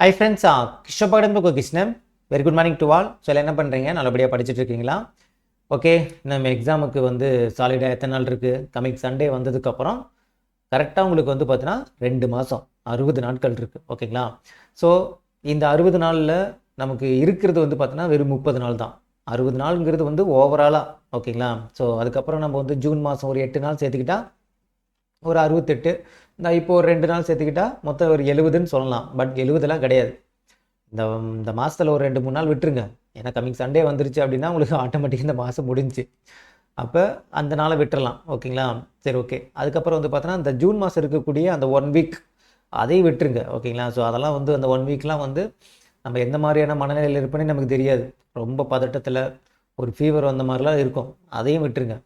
High friends கிஷோபாடம் Krishnan. Very good morning to all so என்ன பண்ணுறீங்க நல்லபடியாக படிச்சுட்டு இருக்கீங்களா? ஓகே நம்ம எக்ஸாமுக்கு வந்து சாலிடாக எத்தனை நாள் இருக்குது கமிங் சண்டே வந்ததுக்கப்புறம் கரெக்டாக உங்களுக்கு வந்து பார்த்தீங்கன்னா ரெண்டு மாதம் அறுபது நாட்கள் இருக்குது ஓகேங்களா ஸோ இந்த அறுபது நாளில் நமக்கு இருக்கிறது வந்து பார்த்தீங்கன்னா வெறும் முப்பது நாள் தான். அறுபது நாளுங்கிறது வந்து ஓவராலாக ஓகேங்களா ஸோ அதுக்கப்புறம் நம்ம வந்து ஜூன் மாதம் ஒரு எட்டு நாள் சேர்த்துக்கிட்டா ஒரு அறுபத்தெட்டு இந்த இப்போது ஒரு ரெண்டு நாள் சேர்த்துக்கிட்டால் மொத்தம் ஒரு எழுபதுன்னு சொல்லலாம். பட் எழுபதுலாம் கிடையாது. இந்த இந்த மாதத்தில் ஒரு ரெண்டு மூணு நாள் விட்டுருங்க. ஏன்னா கம்மிங் சண்டே வந்துருச்சு அப்படின்னா உங்களுக்கு ஆட்டோமேட்டிக்காக இந்த மாதம் முடிஞ்சுச்சு அப்போ அந்த நாளை விட்டுறலாம். ஓகேங்களா? சரி ஓகே அதுக்கப்புறம் வந்து பார்த்தோன்னா இந்த ஜூன் மாதம் இருக்கக்கூடிய அந்த ஒன் வீக் அதையும் விட்டுருங்க. ஓகேங்களா? ஸோ அதெல்லாம் வந்து அந்த ஒன் வீக்லாம் வந்து நம்ம எந்த மாதிரியான மனநிலையில் இருப்பேனே நமக்கு தெரியாது. ரொம்ப பதட்டத்தில் ஒரு ஃபீவர் வந்த மாதிரிலாம் இருக்கும். அதையும் விட்டுருங்க.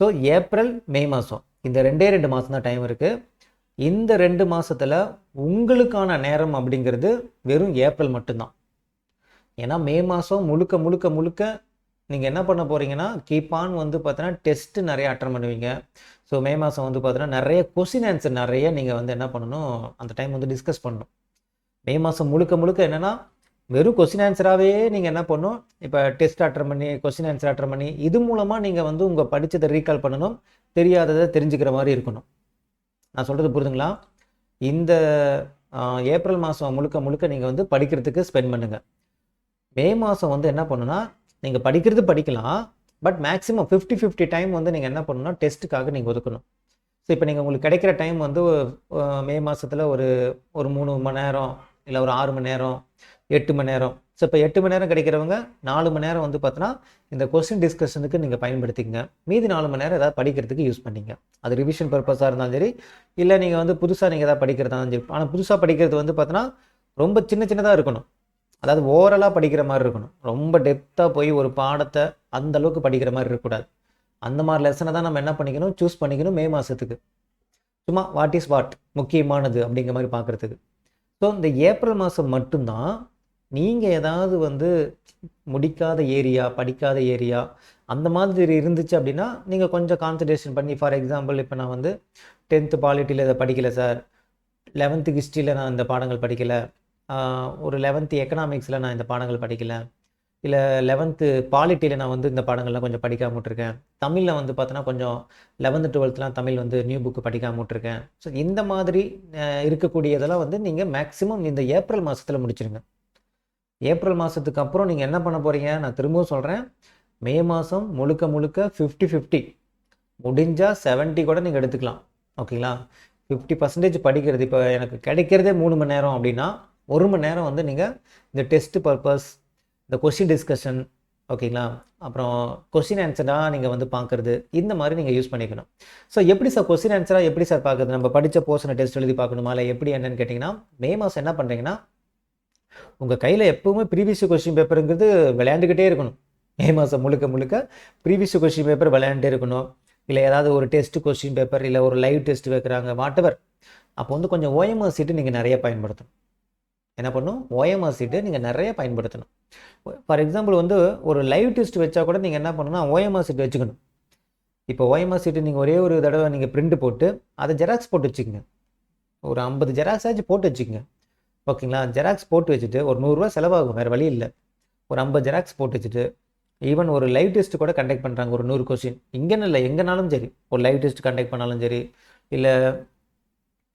ஸோ ஏப்ரல் மே மாதம் இந்த ரெண்டே ரெண்டு மாதம் தான் டைம் இருக்குது இந்த ரெண்டு மாதத்தில் உங்களுக்கான நேரம் அப்படிங்கிறது வெறும் ஏப்ரல் மட்டும்தான். ஏன்னா மே மாதம் முழுக்க முழுக்க முழுக்க நீங்கள் என்ன பண்ண போகிறீங்கன்னா கீப்பான் வந்து பார்த்தீங்கன்னா டெஸ்ட்டு நிறைய அட்டன் பண்ணுவீங்க. ஸோ மே மாதம் வந்து பார்த்தீங்கன்னா நிறைய கொஸ்டின் ஆன்சர் நிறைய நீங்கள் வந்து என்ன பண்ணணும் அந்த டைம் வந்து டிஸ்கஸ் பண்ணணும். மே மாதம் முழுக்க முழுக்க என்னென்னா வெறும் கொஸ்டின் ஆன்சராகவே நீங்கள் என்ன பண்ணணும் இப்போ டெஸ்ட் அட்டன் பண்ணி கொஸ்டின் ஆன்சர் அட்டன் பண்ணி இது மூலமாக நீங்கள் வந்து உங்கள் படித்ததை ரீகால் பண்ணணும் தெரியாததை தெரிஞ்சுக்கிற மாதிரி இருக்கணும். நான் சொல்கிறது புரிதுங்களா? இந்த ஏப்ரல் மாதம் முழுக்க முழுக்க நீங்கள் வந்து படிக்கிறதுக்கு ஸ்பெண்ட் பண்ணுங்கள் மே மாதம் வந்து என்ன பண்ணுன்னா நீங்கள் படிக்கிறது படிக்கலாம் but maximum fifty fifty time வந்து நீங்கள் என்ன பண்ணணும்னா டெஸ்ட்டுக்காக நீங்கள் ஒதுக்கணும். ஸோ இப்போ நீங்கள் உங்களுக்கு கிடைக்கிற டைம் வந்து மே மாதத்தில் ஒரு ஒரு மூணு மணி நேரம் இல்லை ஒரு ஆறு மணி நேரம் எட்டு மணி நேரம். ஸோ இப்போ எட்டு மணி நேரம் கிடைக்கிறவங்க நாலு மணி நேரம் வந்து பார்த்தோன்னா இந்த கொஸ்டின் டிஸ்கஷனுக்கு நீங்கள் பயன்படுத்திக்கங்க. மீதி நாலு மணி நேரம் ஏதாவது படிக்கிறதுக்கு யூஸ் பண்ணிங்க. அது ரிவிஷன் பர்பஸாக இருந்தாலும் சரி இல்லை நீங்கள் வந்து புதுசாக நீங்கள் ஏதாவது படிக்கிறதா இருந்தாலும் சரி. ஆனால் புதுசாக படிக்கிறது வந்து பார்த்தோன்னா ரொம்ப சின்ன சின்னதாக இருக்கணும். அதாவது ஓவரலாக படிக்கிற மாதிரி இருக்கணும். ரொம்ப டெப்த்தாக போய் ஒரு பாடத்தை அந்த அளவுக்கு படிக்கிற மாதிரி இருக்கக்கூடாது. அந்த மாதிரி லெசனை தான் நம்ம என்ன பண்ணிக்கணும்? சூஸ் பண்ணிக்கணும் மே மாதத்துக்கு சும்மா வாட் இஸ் வாட் முக்கியமானது அப்படிங்கிற மாதிரி பார்க்குறதுக்கு ஸோ இந்த ஏப்ரல் மாதம் மட்டும்தான் நீங்கள் ஏதாவது வந்து முடிக்காத ஏரியா படிக்காத ஏரியா அந்த மாதிரி இருந்துச்சு அப்படின்னா நீங்கள் கொஞ்சம் கான்சன்ட்ரேஷன் பண்ணி ஃபார் எக்ஸாம்பிள் இப்போ நான் வந்து டென்த்து பாலிட்டியில் இதை படிக்கலை சார் லெவன்த்து ஹிஸ்ட்ரியில் நான் இந்த பாடங்கள் படிக்கலை. ஒரு லெவன்த்து எக்கனாமிக்ஸில் நான் இந்த பாடங்கள் படிக்கலை. இல்லை லெவன்த்து பாலிட்டியில் நான் வந்து இந்த பாடங்கள்லாம் கொஞ்சம் படிக்காம விட்டுருக்கேன். தமிழில் வந்து பார்த்தோன்னா கொஞ்சம் லெவன்த்து டுவெல்த்லாம் தமிழ் வந்து நியூ புக்கு படிக்காம விட்டுருக்கேன். ஸோ இந்த மாதிரி இருக்கக்கூடியதெல்லாம் வந்து நீங்கள் மேக்ஸிமம் இந்த ஏப்ரல் மாதத்தில் முடிச்சிருங்க. ஏப்ரல் மாதத்துக்கு அப்புறம் நீங்கள் என்ன பண்ண போகிறீங்க நான் திரும்பவும் சொல்கிறேன் மே மாதம் முழுக்க முழுக்க ஃபிஃப்டி ஃபிஃப்டி முடிஞ்சால் செவன்ட்டி கூட நீங்கள் எடுத்துக்கலாம். ஓகேங்களா? ஃபிஃப்டி பர்சன்டேஜ் படிக்கிறது. இப்போ எனக்கு கிடைக்கிறதே மூணு மணி நேரம் அப்படின்னா ஒரு மணி நேரம் வந்து நீங்கள் இந்த டெஸ்ட் பர்பஸ் இந்த கொஷின் டிஸ்கஷன் ஓகேங்களா? அப்புறம் கொஸ்டின் ஆன்சராக நீங்கள் வந்து பார்க்குறது. இந்த மாதிரி நீங்கள் யூஸ் பண்ணிக்கணும். ஸோ எப்படி சார் கொஸ்டின் ஆன்சராக எப்படி சார் பார்க்குறது? நம்ம படித்த போர்ஷனை டெஸ்ட் எழுதி பார்க்கணுமா? இல்லை எப்படி என்னன்னு கேட்டிங்கன்னா மே மாதம் என்ன பண்ணுறீங்கன்னா உங்கள் கையில் எப்போவுமே ப்ரீவியஸ் கொஸ்டின் பேப்பருங்கிறது விளையாண்டுக்கிட்டே இருக்கணும். மே மாதம் முழுக்க முழுக்க ப்ரீவியஸ் கொஸ்டின் பேப்பர் விளையாண்டே இருக்கணும். இல்லை ஏதாவது ஒரு டெஸ்ட் கொஸ்டின் பேப்பர் இல்லை ஒரு லைவ் டெஸ்ட் வைக்கிறாங்க வாட்டவர் அப்போ வந்து கொஞ்சம் ஓஎம்ஆர் சீட்டு நீங்கள் நிறைய பயன்படுத்தணும். என்ன பண்ணும்? ஓஎம்ஆர் சீட்டு நீங்கள் நிறைய பயன்படுத்தணும். ஃபார் எக்ஸாம்பிள் வந்து ஒரு லைவ் டெஸ்ட் வச்சா கூட நீங்கள் என்ன பண்ணணும்னா ஓஎம்ஆர் சீட் வச்சுக்கணும். இப்போ ஓஎம்ஆர் சீட்டு நீங்கள் ஒரே ஒரு தடவை நீங்கள் பிரிண்ட் போட்டு அதை ஜெராக்ஸ் போட்டு வச்சுக்கோங்க. ஒரு ஐம்பது ஜெராக்ஸ் ஆச்சு போட்டு வச்சுக்கோங்க. ஓகேங்களா? ஜெராக்ஸ் போட்டு வச்சுட்டு ஒரு நூறுரூவா செலவாகும் வேறு வழி இல்லை. ஒரு ஐம்பது ஜெராக்ஸ் போட்டு வச்சுட்டு ஈவன் ஒரு லைவ் டெஸ்ட் கூட கண்டக்ட் பண்ணுறாங்க ஒரு நூறு கொஸ்டின் இங்கேன்னு இல்லை எங்கேனாலும் சரி. ஒரு லைவ் டெஸ்ட் கண்டக்ட் பண்ணாலும் சரி இல்லை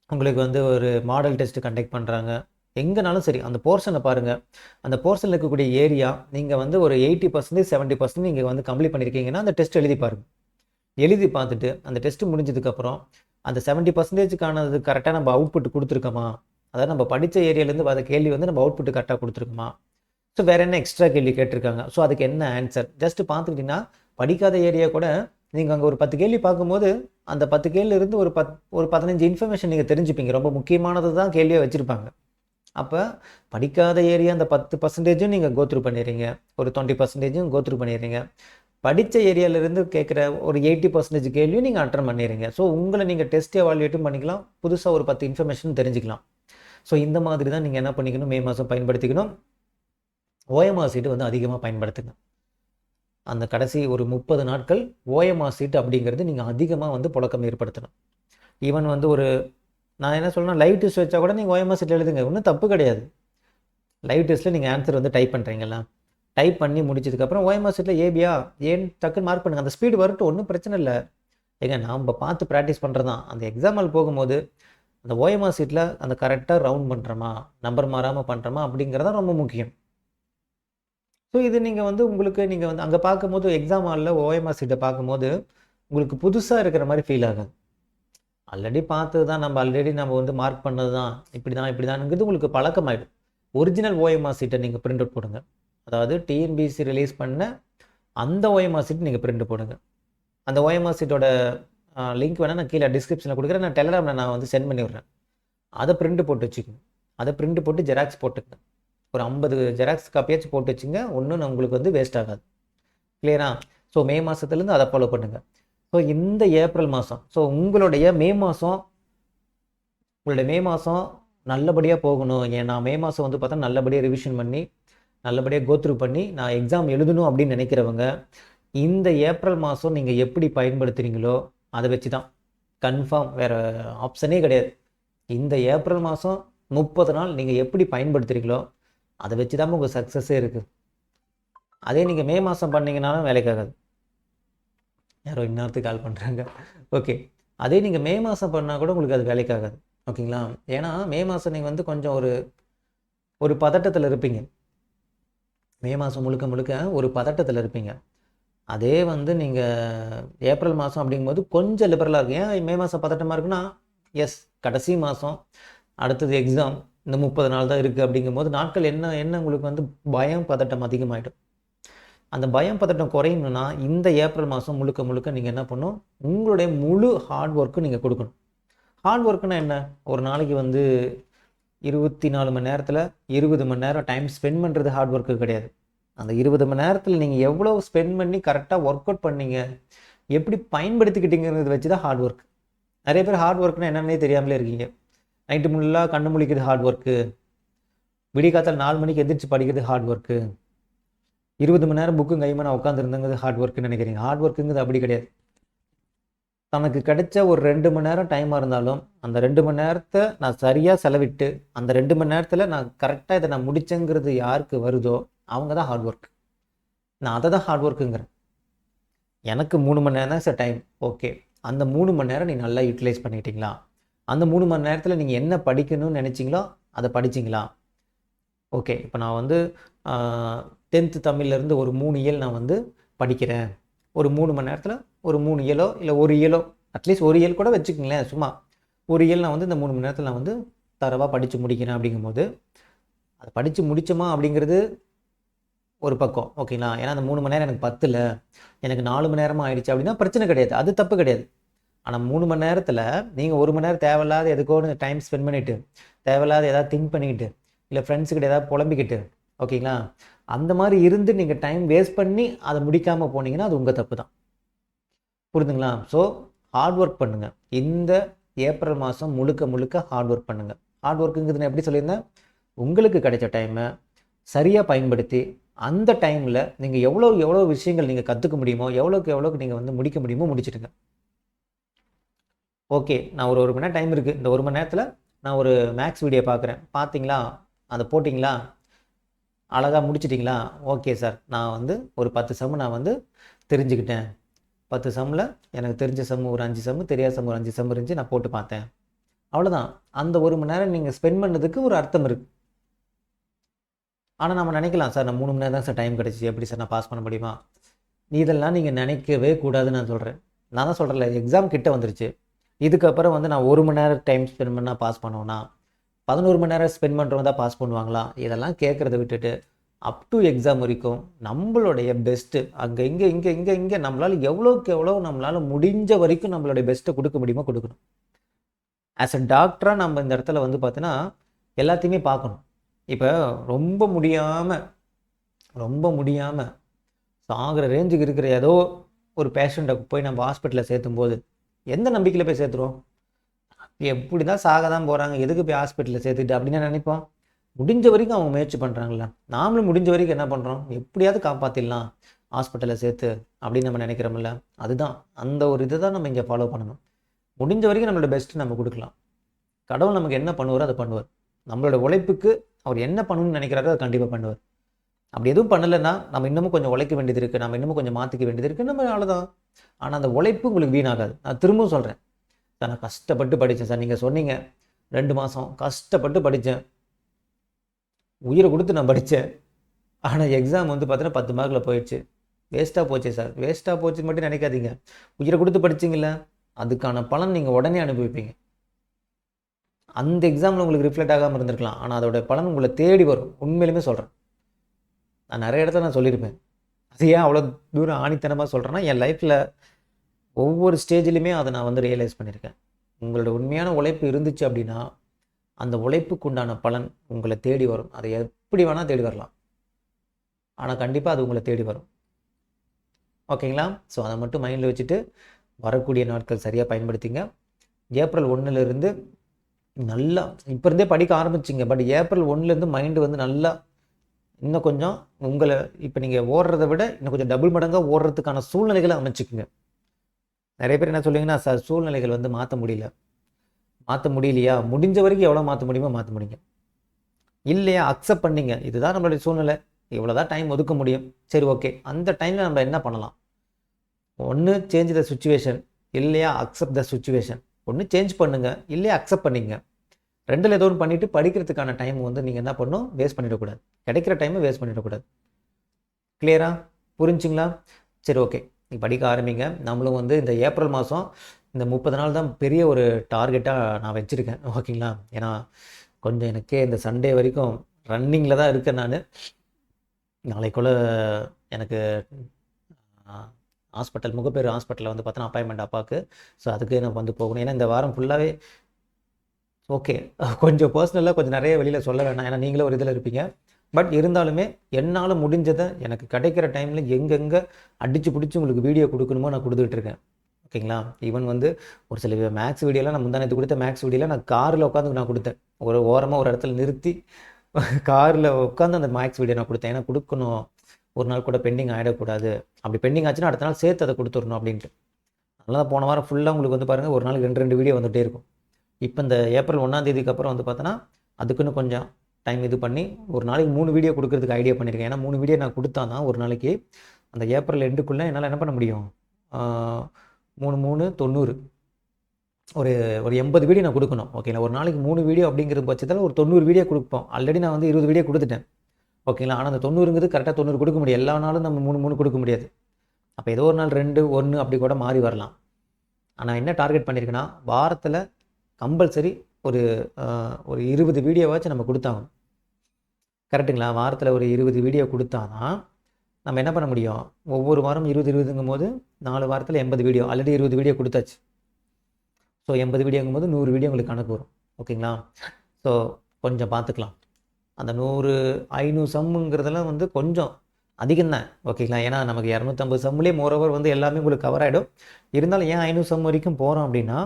உங்களுக்கு வந்து ஒரு மாடல் டெஸ்ட் கண்டக்ட் பண்ணுறாங்க எங்கேனாலும் சரி. அந்த போர்ஷனை பாருங்கள் அந்த போர்ஷனில் இருக்கக்கூடிய ஏரியா நீங்கள் வந்து ஒரு எயிட்டி பர்சன்டேஜ் செவன்ட்டி பர்சன்ட் நீங்கள் வந்து கம்ப்ளீட் பண்ணியிருக்கீங்கன்னா அந்த டெஸ்ட் எழுதி பாருங்கள் எழுதி பார்த்துட்டு அந்த டெஸ்ட் முடிஞ்சதுக்கப்புறம் அந்த செவன்ட்டி பர்சன்டேஜுக்கானது கரெக்டாக நம்ம அவுட்புட் கொடுத்துருக்கோமா? அதாவது நம்ம படித்த ஏரியாலேருந்து வர கேள்வி வந்து நம்ம அவுட்புட் கரெக்டாக கொடுத்துருக்குமா? ஸோ வேறு என்ன எக்ஸ்ட்ரா கேள்வி கேட்டிருக்காங்க? ஸோ அதுக்கு என்ன ஆன்சர் ஜஸ்ட் பார்த்துக்கிட்டிங்கன்னா படிக்காத ஏரியா கூட நீங்கள் அங்கே ஒரு பத்து கேள்வி பார்க்கும்போது அந்த பத்து கேள்வியிலிருந்து ஒரு பத் ஒரு பதினஞ்சு இன்ஃபர்மேஷன் நீங்கள் தெரிஞ்சுப்பீங்க. ரொம்ப முக்கியமானது தான் கேள்வியாக வச்சுருப்பாங்க. அப்போ படிக்காத ஏரியா அந்த பத்து பர்சன்டேஜும் நீங்கள் கோத்ரூ பண்ணிடுறீங்க. ஒரு டுவெண்ட்டி பர்சன்டேஜும் கோத்ரூ பண்ணிடுறீங்க. படித்த ஏரியாவிலேருந்து கேட்குற ஒரு எயிட்டி பர்சன்டேஜ் கேள்வியும் நீங்கள் அட்டன் பண்ணிடுறீங்க. ஸோ உங்களை நீங்கள் டெஸ்ட் எவால்யூட்டும் பண்ணிக்கலாம். புதுசாக ஒரு பத்து இன்ஃபர்மேஷன் தெரிஞ்சுக்கலாம். ஸோ இந்த மாதிரி தான் நீங்கள் என்ன பண்ணிக்கணும்? மே மாதம் பயன்படுத்திக்கணும். ஓஎம்ஆர் சீட்டு வந்து அதிகமாக பயன்படுத்துங்க. அந்த கடைசி ஒரு முப்பது நாட்கள் ஓஎம்ஆர் சீட்டு அப்படிங்கிறது நீங்கள் அதிகமாக வந்து புழக்கம் ஏற்படுத்தணும். ஈவன் வந்து ஒரு நான் என்ன சொல்கிறேன் லைவ் டெஸ்ட் வச்சா கூட நீங்கள் ஓஎம்ஆ சீட்டில் எழுதுங்க. ஒன்றும் தப்பு கிடையாது. லைவ் டெஸ்ட்டில் நீங்கள் ஆன்சர் வந்து டைப் பண்ணுறீங்களா டைப் பண்ணி முடிச்சதுக்கப்புறம் ஓஎம்ஆர் சீட்டில் ஏபியா ஏன் டக்குன்னு மார்க் பண்ணுங்கள் அந்த ஸ்பீடு வரட்டும். ஒன்றும் பிரச்சனை இல்லை. ஏங்க நாம் பார்த்து ப்ராக்டிஸ் பண்ணுறது தான் அந்த எக்ஸாம் போகும்போது அந்த ஓஎம்ஆர் சீட்டில் அந்த கரெக்டாக ரவுண்ட் பண்ணுறோமா நம்பர் மாறாமல் பண்ணுறோமா அப்படிங்கிறத ரொம்ப முக்கியம். ஸோ இது நீங்கள் வந்து உங்களுக்கு நீங்கள் வந்து அங்கே பார்க்கும்போது எக்ஸாம் ஹாலில் ஓஎம்ஆர் சீட்டை பார்க்கும்போது உங்களுக்கு புதுசாக இருக்கிற மாதிரி ஃபீல் ஆகாது. ஆல்ரெடி பார்த்தது தான் நம்ம ஆல்ரெடி நம்ம வந்து மார்க் பண்ணது தான் இப்படி தான் இப்படி தான்ங்கிறது உங்களுக்கு பழக்கமாயிடும். ஒரிஜினல் ஓஎம்ஆர் சீட்டை நீங்கள் பிரிண்ட் அவுட் போடுங்க. அதாவது டிஎன்பிசி ரிலீஸ் பண்ண அந்த ஓஎம்ஆர் சீட் நீங்கள் பிரிண்ட் போடுங்க. அந்த ஓஎம்ஆர் சீட்டோட லிங்க் வேணால் நான் கீழே டிஸ்கிரிப்ஷனில் கொடுக்குறேன். நான் டெலகிராமில் நான் வந்து சென்ட் பண்ணி விட்றேன் அதை பிரிண்ட் போட்டு வச்சுக்கோங்க அதை பிரிண்ட் போட்டு ஜெராக்ஸ் போட்டுக்கங்க. ஒரு ஐம்பது ஜெராக்ஸ் காப்பியாச்சும் போட்டு வச்சுங்க. ஒன்றும் உங்களுக்கு வந்து வேஸ்ட் ஆகாது. கிளியரா ஸோ மே மாதத்துலேருந்து அதை ஃபாலோ பண்ணுங்கள் ஸோ இந்த ஏப்ரல் மாதம் ஸோ உங்களுடைய மே மாதம் உங்களுடைய மே மாதம் நல்லபடியாக போகணும். ஏன்னா மே மாதம் வந்து பார்த்தா நல்லபடியாக ரிவிஷன் பண்ணி நல்லபடியாக கோத்ரூ பண்ணி நான் எக்ஸாம் எழுதணும் அப்படின்னு நினைக்கிறவங்க இந்த ஏப்ரல் மாதம் நீங்கள் எப்படி பயன்படுத்துகிறீங்களோ அதை வச்சு தான் கன்ஃபார்ம் வேறு ஆப்ஷனே கிடையாது. இந்த ஏப்ரல் மாதம் முப்பது நாள் நீங்கள் எப்படி பயன்படுத்துகிறீங்களோ அதை வச்சு தான் உங்கள் சக்ஸஸே இருக்குது அதே நீங்கள் மே மாதம் பண்ணிங்கனாலும் வேலைக்காகாது யாரோ இன்னொருத்துக்கு கால் பண்ணுறாங்க ஓகே அதே நீங்கள் மே மாதம் பண்ணால் கூட உங்களுக்கு அது வேலைக்காகாது ஓகேங்களா ஏன்னா மே மாதம் நீங்கள் வந்து கொஞ்சம் ஒரு ஒரு பதட்டத்தில் இருப்பீங்க. மே மாதம் முழுக்க முழுக்க ஒரு பதட்டத்தில் இருப்பீங்க. அதே வந்து நீங்கள் ஏப்ரல் மாதம் அப்படிங்கும்போது கொஞ்சம் லிபரலாக இருக்கும். ஏன் மே மாதம் பதட்டமாக இருக்குன்னா எஸ் கடைசி மாதம் அடுத்தது எக்ஸாம் இந்த முப்பது நாள் தான் இருக்குது அப்படிங்கும்போது நாட்கள் என்ன என்ன உங்களுக்கு வந்து பயம் பதட்டம் அதிகமாகிடும் அந்த பயம் பதட்டம் குறையணும்னா இந்த ஏப்ரல் மாதம் முழுக்க முழுக்க நீங்கள் என்ன பண்ணணும்? உங்களுடைய முழு ஹார்ட் ஒர்க்கு நீங்கள் கொடுக்கணும். ஹார்ட் ஒர்க்குனா என்ன? ஒரு நாளைக்கு வந்து இருபத்தி நாலு மணி நேரத்தில் இருபது மணி நேரம் டைம் ஸ்பெண்ட் பண்ணுறது ஹார்ட் ஒர்க்கு கிடையாது. அந்த இருபது மணி நேரத்தில் நீங்கள் எவ்வளோ ஸ்பெண்ட் பண்ணி கரெக்டாக ஒர்க் அவுட் பண்ணீங்க எப்படி பயன்படுத்திக்கிட்டீங்கிறது வச்சு தான் ஹார்ட் ஒர்க் நிறைய பேர் ஹார்ட் ஒர்க்னா என்னன்னே தெரியாமலே இருக்கீங்க. நைட்டு முல்லாக கண்ணு முழிக்கிறது ஹார்ட் ஒர்க்கு விடிய காத்தால் நாலு மணிக்கு எந்திரிச்சு படிக்கிறது ஹார்ட் ஒர்க்கு இருபது மணி நேரம் புக்கும் கைமா நான் உட்காந்துருந்தங்கிறது ஹார்ட் ஒர்க்குன்னு நினைக்கிறீங்க. ஹார்ட் ஒர்க்குங்கிறது அப்படி கிடையாது. தனக்கு கிடைச்ச ஒரு ரெண்டு மணி நேரம் டைமாக இருந்தாலும் அந்த ரெண்டு மணி நேரத்தை நான் சரியாக செலவிட்டு அந்த ரெண்டு மணி நேரத்தில் நான் கரெக்டாக இதை நான் முடிச்சேங்கிறது யாருக்கு வருதோ அவங்க தான் ஹார்ட் ஒர்க் நான் அதை தான் ஹார்ட் ஒர்க்குங்கிறேன் எனக்கு மூணு மணி நேரம் தான் சார் டைம் ஓகே அந்த மூணு மணி நேரம் நீ நல்லா யூட்டிலைஸ் பண்ணிட்டீங்களா? அந்த மூணு மணி நேரத்தில் நீங்கள் என்ன படிக்கணும்னு நினச்சிங்களோ அதை படிச்சிங்களா? ஓகே இப்போ நான் வந்து டென்த்து தமிழ்லேருந்து ஒரு மூணு இயல் நான் வந்து படிக்கிறேன். ஒரு மூணு மணி நேரத்தில் ஒரு மூணு இயலோ இல்லை ஒரு இயலோ அட்லீஸ்ட் ஒரு இயல் கூட வச்சுக்கங்களேன் சும்மா. ஒரு இயல் நான் வந்து இந்த மூணு மணி நேரத்தில் நான் வந்து தரவாக படித்து முடிக்கிறேன் அப்படிங்கும்போது அதை படித்து முடிச்சோமா அப்படிங்கிறது ஒரு பக்கம் ஓகேங்களா ஏன்னா அந்த மூணு மணி நேரம் எனக்கு பத்தில் எனக்கு நாலு மணி நேரமாக ஆயிடுச்சு அப்படின்னா பிரச்சனை கிடையாது. அது தப்பு கிடையாது. ஆனால் மூணு மணி நேரத்தில் நீங்கள் ஒரு மணி நேரம் தேவையில்லாத எதுக்கோன்னு டைம் ஸ்பெண்ட் பண்ணிவிட்டு தேவையில்லாத ஏதாவது திங்க் பண்ணிக்கிட்டு இல்லை ஃப்ரெண்ட்ஸுக்கிட்ட ஏதாவது புலம்பிக்கிட்டு ஓகேங்களா அந்த மாதிரி இருந்து நீங்கள் டைம் வேஸ்ட் பண்ணி அதை முடிக்காமல் போனீங்கன்னா அது உங்கள் தப்பு தான். புரிதுங்களா ஸோ ஹார்ட் ஒர்க் பண்ணுங்கள் இந்த ஏப்ரல் மாதம் முழுக்க முழுக்க ஹார்ட் ஒர்க் பண்ணுங்கள் ஹார்ட் ஒர்க்குங்கிறது நான் எப்படி சொல்லியிருந்தேன்? உங்களுக்கு கிடைச்ச டைமை சரியாக பயன்படுத்தி அந்த டைமில் நீங்கள் எவ்வளோ எவ்வளோ விஷயங்கள் நீங்கள் கற்றுக்க முடியுமோ எவ்வளோக்கு எவ்வளோக்கு நீங்கள் வந்து முடிக்க முடியுமோ முடிச்சிடுங்க. ஓகே நான் ஒரு ஒரு மணி நேரம் டைம் இருக்குது இந்த ஒரு மணி நேரத்தில் நான் ஒரு மேக்ஸ் வீடியோ பார்க்குறேன் பார்த்தீங்களா அதை போட்டிங்களா? அழகாக முடிச்சிட்டிங்களா? ஓகே சார் நான் வந்து ஒரு பத்து சம்மு நான் வந்து தெரிஞ்சுக்கிட்டேன். பத்து சம்மில் எனக்கு தெரிஞ்ச சம்மு ஒரு அஞ்சு சம்மு தெரியாத சம்மு ஒரு அஞ்சு சம்மு இருந்துச்சு நான் போட்டு பார்த்தேன். அவ்வளோதான் அந்த ஒரு மணி நேரம் நீங்கள் ஸ்பெண்ட் பண்ணதுக்கு ஒரு அர்த்தம் இருக்குது ஆனால் நம்ம நினைக்கலாம் சார் நான் மூணு மணி நேரம் தான் சார் டைம் கிடச்சி எப்படி சார் நான் பாஸ் பண்ண முடியுமா? நீ இதெல்லாம் நீங்கள் நினைக்கவே கூடாதுன்னு நான் சொல்கிறேன் நான் தான் சொல்கிறேன்ல எக்ஸாம் கிட்டே வந்துருச்சு. இதுக்கப்புறம் வந்து நான் ஒரு மணி நேரம் டைம் ஸ்பெண்ட் பண்ணால் பாஸ் பண்ணோன்னா பதினோரு மணி நேரம் ஸ்பெண்ட் பண்ணுறவங்க தான் பாஸ் பண்ணுவாங்களா? இதெல்லாம் கேட்குறத விட்டுட்டு அப் டு எக்ஸாம் வரைக்கும் நம்மளுடைய பெஸ்ட்டு அங்கே இங்கே இங்கே இங்கே இங்கே நம்மளால் எவ்வளோக்கு எவ்வளோ நம்மளால் முடிஞ்ச வரைக்கும் நம்மளுடைய பெஸ்ட்டை கொடுக்க முடியுமோ கொடுக்கணும். ஆஸ் அ டாக்டராக நம்ம இந்த இடத்துல வந்து பார்த்தீங்கன்னா எல்லாத்தையுமே பார்க்கணும். இப்போ ரொம்ப முடியாமல் ரொம்ப முடியாமல் சாகிற ரேஞ்சுக்கு இருக்கிற ஏதோ ஒரு பேஷண்ட்டை போய் நம்ம ஹாஸ்பிட்டலில் சேர்த்தும் போது எந்த நம்பிக்கையில் போய் சேர்த்துருவோம்? எப்படி தான் சாக தான் போகிறாங்க எதுக்கு போய் ஹாஸ்பிட்டலில் சேர்த்துக்கிட்டு அப்படின்னு நினைப்போம்? முடிஞ்ச வரைக்கும் அவங்க முயற்சி பண்ணுறாங்கள நாமளும் முடிஞ்ச வரைக்கும் என்ன பண்ணுறோம் எப்படியாவது காப்பாற்றிடலாம் ஹாஸ்பிட்டலில் சேர்த்து அப்படின்னு நம்ம நினைக்கிறோம்ல. அதுதான். அந்த ஒரு இதை தான் நம்ம இங்கே ஃபாலோ பண்ணணும். முடிஞ்ச வரைக்கும் நம்மளோட பெஸ்ட்டு நம்ம கொடுக்கலாம். கடவுள் நமக்கு என்ன பண்ணுவாரோ அதை பண்ணுவார். நம்மளோட உழைப்புக்கு அவர் என்ன பண்ணணும்னு நினைக்கிறாரோ அதை கண்டிப்பாக பண்ணுவார். அப்படி எதுவும் பண்ணலைன்னா நம்ம இன்னமும் கொஞ்சம் உழைக்க வேண்டியது இருக்குது நம்ம இன்னமும் கொஞ்சம் மாற்றிக்க வேண்டியது இருக்குது நம்ம அவ்வளோதான் ஆனால் அந்த உழைப்பு உங்களுக்கு வீணாகாது. நான் திரும்பவும் சொல்கிறேன் சார் நான் கஷ்டப்பட்டு படித்தேன் சார். நீங்கள் சொன்னீங்க. ரெண்டு மாதம் கஷ்டப்பட்டு படித்தேன் உயிரை கொடுத்து நான் படித்தேன் ஆனால் எக்ஸாம் வந்து பார்த்தீங்கன்னா பத்து மார்க்கில் போயிடுச்சு. வேஸ்ட்டாக போச்சு சார். வேஸ்ட்டாக போச்சு மட்டும் நினைக்காதீங்க. உயிரை கொடுத்து படிச்சிங்கள அதுக்கான பலன் நீங்கள் உடனே அனுபவிப்பீங்க. அந்த எக்ஸாமில் உங்களுக்கு ரிஃப்ளெக்ட் ஆகாமல் இருந்திருக்கலாம். ஆனால் அதோட பலன் உங்களை தேடி வரும். உண்மையிலுமே சொல்கிறேன் நான் நிறைய இடத்துல நான் சொல்லியிருப்பேன். அது ஏன் அவ்வளோ தூரம் ஆணித்தனமாக சொல்கிறேன்னா என் லைஃப்பில் ஒவ்வொரு ஸ்டேஜ்லேயுமே அதை நான் வந்து ரியலைஸ் பண்ணியிருக்கேன். உங்களோட உண்மையான உழைப்பு இருந்துச்சு அப்படின்னா அந்த உழைப்புக்கு உண்டான பலன் உங்களை தேடி வரும். அதை எப்படி வேணால் தேடி வரலாம். ஆனால் கண்டிப்பாக அது உங்களை தேடி வரும். ஓகேங்களா ஸோ அதை மட்டும் மைண்டில் வச்சுட்டு வரக்கூடிய நாட்கள் சரியாக பயன்படுத்திங்க. ஏப்ரல் ஒன்றுலேருந்து நல்லா இப்போ இருந்தே படிக்க ஆரம்பிச்சிங்க. பட் ஏப்ரல் ஒன்லேருந்து மைண்டு வந்து நல்லா இன்னும் கொஞ்சம் உங்களை இப்போ நீங்கள் ஓடுறத விட இன்னும் கொஞ்சம் டபுள் மடங்காக ஓடுறதுக்கான சூழ்நிலைகளை அமைச்சிக்குங்க. நிறைய பேர் என்ன சொல்லுவீங்கன்னா சார் சூழ்நிலைகள் வந்து மாற்ற முடியல. மாற்ற முடியலையா? முடிஞ்ச வரைக்கும் எவ்வளோ மாற்ற முடியுமோ மாற்ற முடியுங்க. இல்லையா? அக்செப்ட் பண்ணிங்க. இதுதான் நம்மளுடைய சூழ்நிலை. இவ்வளோ தான் டைம் ஒதுக்க முடியும். சரி ஓகே அந்த டைமில் நம்ம என்ன பண்ணலாம்? ஒன்று சேஞ்ச் த சுச்சுவேஷன் இல்லையா? அக்செப்ட் த சுச்சுவேஷன் ஒன்று சேஞ்ச் பண்ணுங்கள் இல்லையா அக்செப்ட் பண்ணிங்க ரெண்டில் ஏதோ ஒன்று பண்ணிவிட்டு படிக்கிறதுக்கான டைம் வந்து நீங்கள் என்ன பண்ணணும்? வேஸ்ட் பண்ணிடக்கூடாது. கிடைக்கிற டைமை வேஸ்ட் பண்ணிடக்கூடாது. கிளியரா புரிஞ்சுங்களா? சரி ஓகே நீ படிக்க ஆரம்பிங்க. நம்மளும் வந்து இந்த ஏப்ரல் மாதம் இந்த முப்பது நாள் தான் பெரிய ஒரு டார்கெட்டாக நான் வச்சுருக்கேன். ஓகேங்களா? ஏன்னா கொஞ்சம் எனக்கே இந்த சண்டே வரைக்கும் ரன்னிங்கில் தான் இருக்கேன் நான். நாளைக்குள்ள எனக்கு ஹாஸ்பிட்டல் முகப்பேர் ஹாஸ்பிட்டலில் வந்து பார்த்தோன்னா அப்பாயின்மெண்ட் அப்பாவுக்கு ஸோ அதுக்கு நான் வந்து போகணும். ஏன்னா இந்த வாரம் ஃபுல்லாகவே ஓகே கொஞ்சம் பர்சனலாக கொஞ்சம் நிறைய வெளியில் சொல்ல வேணாம். ஏன்னா நீங்களும் ஒரு இதில் இருப்பீங்க. பட் இருந்தாலுமே என்னால் முடிஞ்சதை எனக்கு கிடைக்கிற டைமில் எங்கெங்கே அடித்து பிடிச்சி உங்களுக்கு வீடியோ கொடுக்கணுமோ நான் கொடுத்துட்ருக்கேன் ஓகேங்களா ஈவன் வந்து ஒரு சில மேக்ஸ் வீடியோலாம் நான் முந்தானத்து கொடுத்த மேக்ஸ் வீடியோலாம் நான் காரில் உட்காந்து நான் கொடுத்தேன். ஒரு ஓரமாக ஒரு இடத்துல நிறுத்தி காரில் உட்காந்து அந்த மேக்ஸ் வீடியோ நான் கொடுத்தேன். ஏன்னா கொடுக்கணும். ஒரு நாள் கூட பெண்டிங் ஆகிடக்கூடாது அப்படி பெண்டிங் ஆச்சுன்னா அடுத்த நாள் சேர்த்து அதை கொடுத்துடணும் அப்படின்ட்டு. அதனால போன வாரம் ஃபுல்லாக உங்களுக்கு வந்து பாருங்கள் ஒரு நாளைக்கு ரெண்டு ரெண்டு வீடியோ வந்துகிட்டே இருக்கும். இப்போ இந்த ஏப்ரல் ஒன்றாந்தேதிக்கு அப்புறம் வந்து பார்த்தோன்னா அதுக்குன்னு கொஞ்சம் டைம் இது பண்ணி ஒரு நாளைக்கு மூணு வீடியோ கொடுக்குறதுக்கு ஐடியா பண்ணியிருக்கேன் ஏன்னா மூணு வீடியோ நான் கொடுத்தா தான் ஒரு நாளைக்கு அந்த ஏப்ரல் எண்டுக்குள்ளே என்னால் என்ன பண்ண முடியும்? மூணு மூணு தொண்ணூறு. ஒரு ஒரு எண்பது வீடியோ நான் கொடுக்கணும். ஓகேங்களா ஒரு நாளைக்கு மூணு வீடியோ அப்படிங்கிற பட்சத்தில் ஒரு தொண்ணூறு வீடியோ கொடுப்போம். ஆல்ரெடி நான் வந்து இருபது வீடியோ கொடுத்துட்டேன். ஓகேங்களா? ஆனால் அந்த தொண்ணூறுங்கிறது கரெக்டாக தொண்ணூறு கொடுக்க முடியாது. எல்லா நாளும் நம்ம மூணு மூணு கொடுக்க முடியாது. அப்போ ஏதோ ஒரு நாள் ரெண்டு ஒன்று அப்படி கூட மாறி வரலாம். ஆனால் என்ன டார்கெட் பண்ணியிருக்கேன்னா வாரத்தில் கம்பல்சரி ஒரு ஒரு இருபது வீடியோவாச்சும் நம்ம கொடுத்தாகணும். கரெக்டுங்களா வாரத்தில் ஒரு இருபது வீடியோ கொடுத்தாதான் நம்ம என்ன பண்ண முடியும்? ஒவ்வொரு வாரம் இருபது இருபதுங்கும் போது நாலு வாரத்தில் எண்பது வீடியோ ஆல்ரெடி இருபது வீடியோ கொடுத்தாச்சு. ஸோ எண்பது வீடியோங்கும் போது நூறு வீடியோ உங்களுக்கு கணக்கு வரும். ஓகேங்களா? ஸோ கொஞ்சம் பார்த்துக்கலாம். அந்த நூறு ஐநூறு சம்முங்கிறதெல்லாம் வந்து கொஞ்சம் அதிகம் தான் ஓகேங்களா? ஏன்னா நமக்கு இரநூத்தம்பது சம்முலேயே மோரோவர் வந்து எல்லாமே உங்களுக்கு கவர் ஆகிடும் இருந்தாலும் ஏன் ஐநூறு சம் வரைக்கும் போகிறோம் அப்படின்னா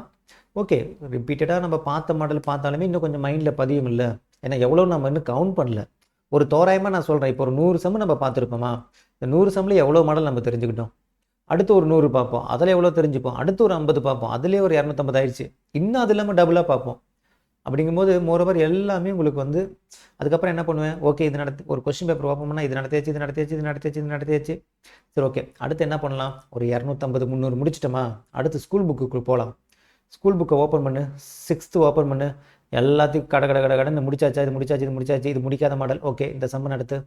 ஓகே ரிப்பீட்டடாக நம்ம பார்த்த மாடல் பார்த்தாலுமே இன்னும் கொஞ்சம் மைண்டில் பதியும் இல்லை. ஏன்னா எவ்வளோ நம்ம இன்னும் கவுண்ட் பண்ணல. ஒரு தோராயமாக நான் சொல்கிறேன் இப்போ ஒரு நூறு சம்மு நம்ம பார்த்துருப்போமா? இந்த நூறு சம்மில் எவ்வளோ மாடல் நம்ம தெரிஞ்சுக்கிட்டோம்? அடுத்து ஒரு நூறு பார்ப்போம். அதில் எவ்வளோ தெரிஞ்சுப்போம்? அடுத்து ஒரு ஐம்பது பார்ப்போம். அதுலேயே ஒரு இரநூத்தம்பது ஆயிடுச்சு. இன்னும் அது இல்லாமல் டபுளாக பார்ப்போம். அப்படிங்கும்போது மோரோவர் எல்லாமே உங்களுக்கு வந்து அதுக்கப்புறம் என்ன பண்ணுவேன்? ஓகே இது நடத்தி ஒரு கொஸ்டின் பேப்பர் ஓப்பன் பண்ணால் இது நடத்தியாச்சு இது நடத்தியாச்சு இது நடத்தியாச்சு இது நடத்தியாச்சு. சரி ஓகே அடுத்து என்ன பண்ணலாம்? ஒரு இரநூத்தம்பது முந்நூறு முடிச்சிட்டோமா? அடுத்து ஸ்கூல் புக்கு போகலாம் ஸ்கூல் புக்கை ஓப்பன் பண்ணு. சிக்ஸ்த்து ஓப்பன் பண்ணு. எல்லாத்தையும் கட கட கட கடன்னு முடிச்சாச்சா இது முடிச்சாச்சு இது முடிச்சாச்சு இது முடிக்காத மாடல் ஓகே இந்த சம்ம நடத்து.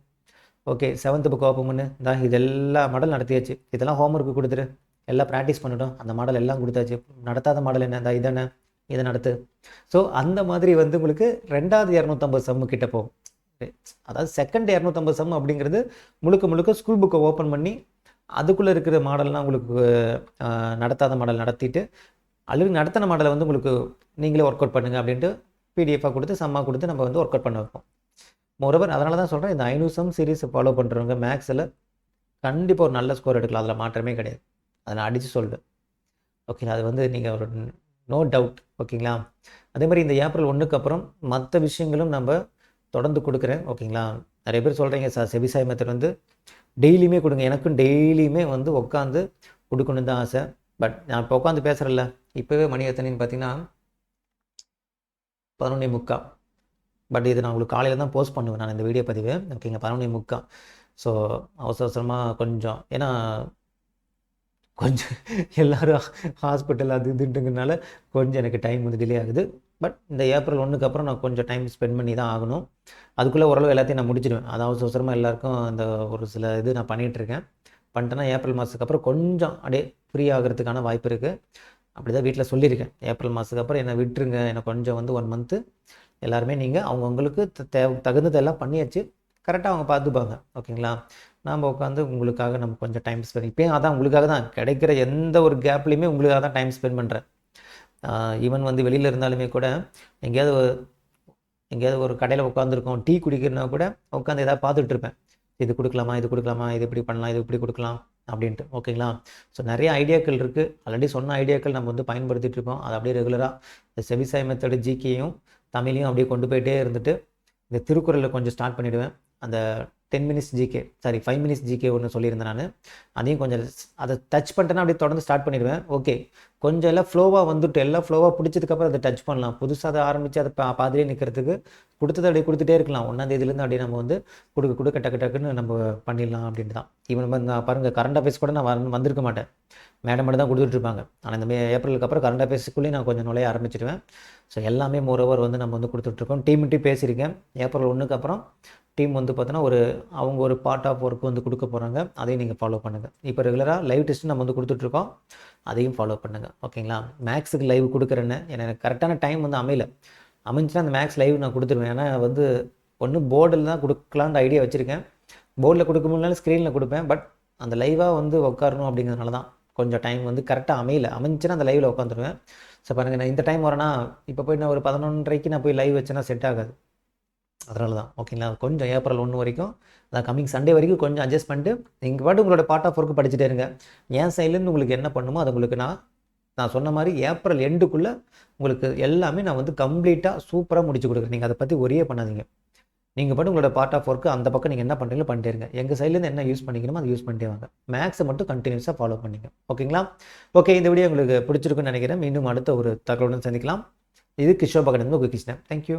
ஓகே செவன்த்து புக் ஓப்பன் பண்ணு. தான் இது எல்லா மாடல் நடத்தியாச்சு. இதெல்லாம் ஹோம்ஒர்க்கு கொடுத்துரு. எல்லாம் ப்ராக்டிஸ் பண்ணிட்டோம் அந்த மாடல் எல்லாம் கொடுத்தாச்சு. நடத்தாத மாடல் என்ன? இந்த இதென்ன? இதை நடத்து. ஸோ அந்த மாதிரி வந்து உங்களுக்கு ரெண்டாவது இரநூத்தம்பது சம்மு கிட்ட போகும். அதாவது செகண்ட் இரநூத்தம்பது சம் அப்படிங்கிறது முழுக்க முழுக்க ஸ்கூல் புக்கை ஓப்பன் பண்ணி அதுக்குள்ளே இருக்கிற மாடல்லாம் உங்களுக்கு நடத்தாத மாடல் நடத்திட்டு அல்லது நடத்தின மாடலை வந்து உங்களுக்கு நீங்களே ஒர்க் அவுட் பண்ணுங்க அப்படின்ட்டு பிடிஎஃபாக கொடுத்து சம்மா கொடுத்து நம்ம வந்து ஒர்க் அவுட் பண்ண வைப்போம். மோரோவர் அதனால தான் சொல்கிறேன் இந்த ஐநூறு சம் சீரீஸை ஃபாலோ பண்ணுறவங்க மேக்ஸில் கண்டிப்பாக ஒரு நல்ல ஸ்கோர் எடுக்கலாம். அதில் மாற்றமே கிடையாது. அதை நான் அடித்து சொல்வேன். ஓகே அது வந்து நீங்கள் ஒரு நோ டவுட் ஓகேங்களா அதே மாதிரி இந்த ஏப்ரல் ஒன்றுக்கு அப்புறம் மற்ற விஷயங்களும் நம்ம தொடர்ந்து கொடுக்குறேன் ஓகேங்களா நிறைய பேர் சொல்கிறீங்க சார் செவிசாய் மெத்தட் வந்து டெய்லியுமே கொடுங்க. எனக்கும் டெய்லியுமே வந்து உட்காந்து கொடுக்கணுன்னு தான் ஆசை. பட் நான் இப்போ உட்காந்து பேசுகிறேன்ல இப்போவே மணி எத்தனைன்னு பார்த்தீங்கன்னா பதினொன்றே முக்கா. பட் இது நான் உங்களுக்கு காலையில் தான் போஸ்ட் பண்ணுவேன் நான் இந்த வீடியோ பதிவு. ஓகேங்க பதினொன்றே முக்கா. ஸோ அவசர அவசரமாக கொஞ்சம். ஏன்னா கொஞ்சம் எல்லோரும் ஹாஸ்பிட்டல் அது இதுன்றதுனால கொஞ்சம் எனக்கு டைம் வந்து டிலே ஆகுது. பட் இந்த ஏப்ரல் ஒன்றுக்கு அப்புறம் நான் கொஞ்சம் டைம் ஸ்பெண்ட் பண்ணி தான் ஆகணும். அதுக்குள்ளே ஓரளவு எல்லாத்தையும் நான் முடிச்சிடுவேன். அதாவது அவசரமாக எல்லாருக்கும் அந்த ஒரு சில இது நான் பண்ணிகிட்ருக்கேன் பண்ணிட்டேன்னா ஏப்ரல் மாதத்துக்கு அப்புறம் கொஞ்சம் அப்படியே ஃப்ரீ ஆகிறதுக்கான வாய்ப்பு இருக்குது அப்படி தான் வீட்டில் சொல்லியிருக்கேன். ஏப்ரல் மாதத்துக்கு அப்புறம் என்னை விட்டுருங்க. எனக்கு கொஞ்சம் வந்து ஒன் மந்த்து எல்லாருமே நீங்கள் அவங்கவுங்களுக்கு தே தகுந்ததெல்லாம் பண்ணியாச்சு. கரெக்டாக அவங்க பார்த்துப்பாங்க. ஓகேங்களா? நாம் உட்காந்து உங்களுக்காக நம்ம கொஞ்சம் டைம் ஸ்பெண்ட் இப்போயும் அதான் உங்களுக்காக தான். கிடைக்கிற எந்த ஒரு கேப்லேயுமே உங்களுக்காக தான் டைம் ஸ்பெண்ட் பண்ணுறேன் ஈவன் வந்து வெளியில் இருந்தாலுமே கூட எங்கேயாவது ஒரு- எங்கேயாவது ஒரு கடையில் உட்காந்துருக்கோம் டீ குடிக்கிறனா கூட உட்காந்து எதாவது பார்த்துட்ருப்பேன் இது கொடுக்கலாமா இது கொடுக்கலாமா இது இப்படி பண்ணலாம் இது இப்படி கொடுக்கலாம் அப்படின்ட்டு. ஓகேங்களா? ஸோ நிறைய ஐடியாக்கள் இருக்குது ஆல்ரெடி சொன்ன ஐடியாக்கள் நம்ம வந்து பயன்படுத்திகிட்டு இருக்கோம். அதை அப்படியே ரெகுலராக இந்த செவிசாய் மெத்தடு ஜிகேயும் தமிழையும் அப்படியே கொண்டு போயிட்டே இருந்துட்டு இந்த திருக்குறளில் கொஞ்சம் ஸ்டார்ட் பண்ணிவிடுவேன் அந்த ten minutes GK sorry five minutes GK ஒன்று சொல்லியிருந்தேன் நான். அதையும் கொஞ்சம் அதை டச் பண்ணிட்டேன்னா அப்படியே தொடர்ந்து ஸ்டார்ட் பண்ணிடுவேன். ஓகே கொஞ்சம் எல்லாம் ஃப்ளோவாக வந்துட்டு எல்லாம் ஃப்ளோவாக பிடிச்சதுக்கப்புறம் அதை டச் பண்ணலாம். புதுசாக அதை ஆரம்பித்து அதை பா பாதிலே நிற்கிறதுக்கு கொடுத்தது அப்படியே கொடுத்துட்டே இருக்கலாம். ஒன்றாந்தேதியிலேருந்து அப்படியே நம்ம வந்து கொடுக்க கொடுக்க டக்கு டக்குன்னு நம்ம பண்ணிடலாம் அப்படின்ட்டு தான். இவன் நம்ம பாருங்கள் கரண்ட் அஃபேர்ஸ் கூட நான் வந்திருக்க மாட்டேன். மேடம் மட்டும் தான் இருப்பாங்க. ஆனால் இந்த மே ஏப்ரலுக்கு அப்புறம் கரண்ட் அஃபேர்ஸுக்குள்ளேயே நான் கொஞ்சம் நுழைய ஆரம்பிச்சிடுவேன். ஸோ எல்லாமே மோரோவர் வந்து நம்ம வந்து கொடுத்துட்ருக்கோம் டீம் டீம் பேசியிருக்கேன். ஏப்ரல் ஒன்றுக்கு அப்புறம் டீம் வந்து பார்த்தோன்னா ஒரு அவங்க ஒரு பார்ட் ஆஃப் ஒர்க் வந்து கொடுக்க போகிறாங்க அதையும் நீங்கள் ஃபாலோ பண்ணுங்கள் இப்போ ரெகுலராக லைவ் டெஸ்ட்டு நம்ம வந்து கொடுத்துட்ருக்கோம். அதையும் ஃபாலோ பண்ணுங்கள் ஓகேங்களா? மேக்ஸுக்கு லைவ் கொடுக்குறேன்னு. எனக்கு கரெக்டான டைம் வந்து அமையல. அமைஞ்சுன்னா அந்த மேக்ஸ் லைவ் நான் கொடுத்துருவேன். ஏன்னா வந்து ஒன்று போர்டில் தான் கொடுக்கலான்ற ஐடியா வச்சுருக்கேன். போர்டில் கொடுக்க முடியலனாலும் ஸ்க்ரீனில் கொடுப்பேன். பட் அந்த லைவாக வந்து உட்காரணும் அப்படிங்கிறதுனால தான் கொஞ்சம் டைம் வந்து கரெக்டாக அமையல. அமைஞ்சுன்னா அந்த லைவில் உட்காந்துருவேன் ஸோ பாருங்கள் நான் இந்த டைம் வரேன்னா இப்போ போய் நான் ஒரு பதினொன்றரைக்கு நான் போய் லைவ் வச்சேன்னா செட் ஆகாது. அதனால தான் ஓகேங்களா? கொஞ்சம் ஏப்ரல் ஒன்று வரைக்கும் அதான் கம்மிங் சண்டே வரைக்கும் கொஞ்சம் அட்ஜஸ்ட் பண்ணிட்டு நீங்கள் பாட்டு உங்களோட பார்ட் ஆஃப் ஒர்க்கு படிச்சுட்டே இருங்க. என் சைட்லேருந்து உங்களுக்கு என்ன பண்ணுமோ அது உங்களுக்கு நான் நான் சொன்ன மாதிரி ஏப்ரல் எண்டுக்குள்ளே உங்களுக்கு எல்லாமே நான் வந்து கம்ப்ளீட்டாக சூப்பராக முடிச்சு கொடுக்குறேன். நீங்கள் அதை பற்றி ஒரே பண்ணாதீங்க. நீங்கள் பாட்டு உங்களோட பார்ட் ஆஃப் ஒர்க்கு அந்த பக்கம் நீங்கள் என்ன பண்ணுறீங்களோ பண்ணிட்டே இருங்க. எங்கள் சைட்லேருந்து என்ன யூஸ் பண்ணிக்கணுமோ அதை யூஸ் பண்ணிட்டே வாங்க. மேக்ஸை மட்டும் கண்டினியூஸாக ஃபாலோ பண்ணிங்க ஓகேங்களா? ஓகே இந்த வீடியோ உங்களுக்கு பிடிச்சிருக்குன்னு நினைக்கிறேன். மீண்டும் அடுத்த ஒரு தகவலுடன் சந்திக்கலாம். இது கிஷோர் பகடன் உங்கள் கிருஷ்ணன் தேங்க்யூ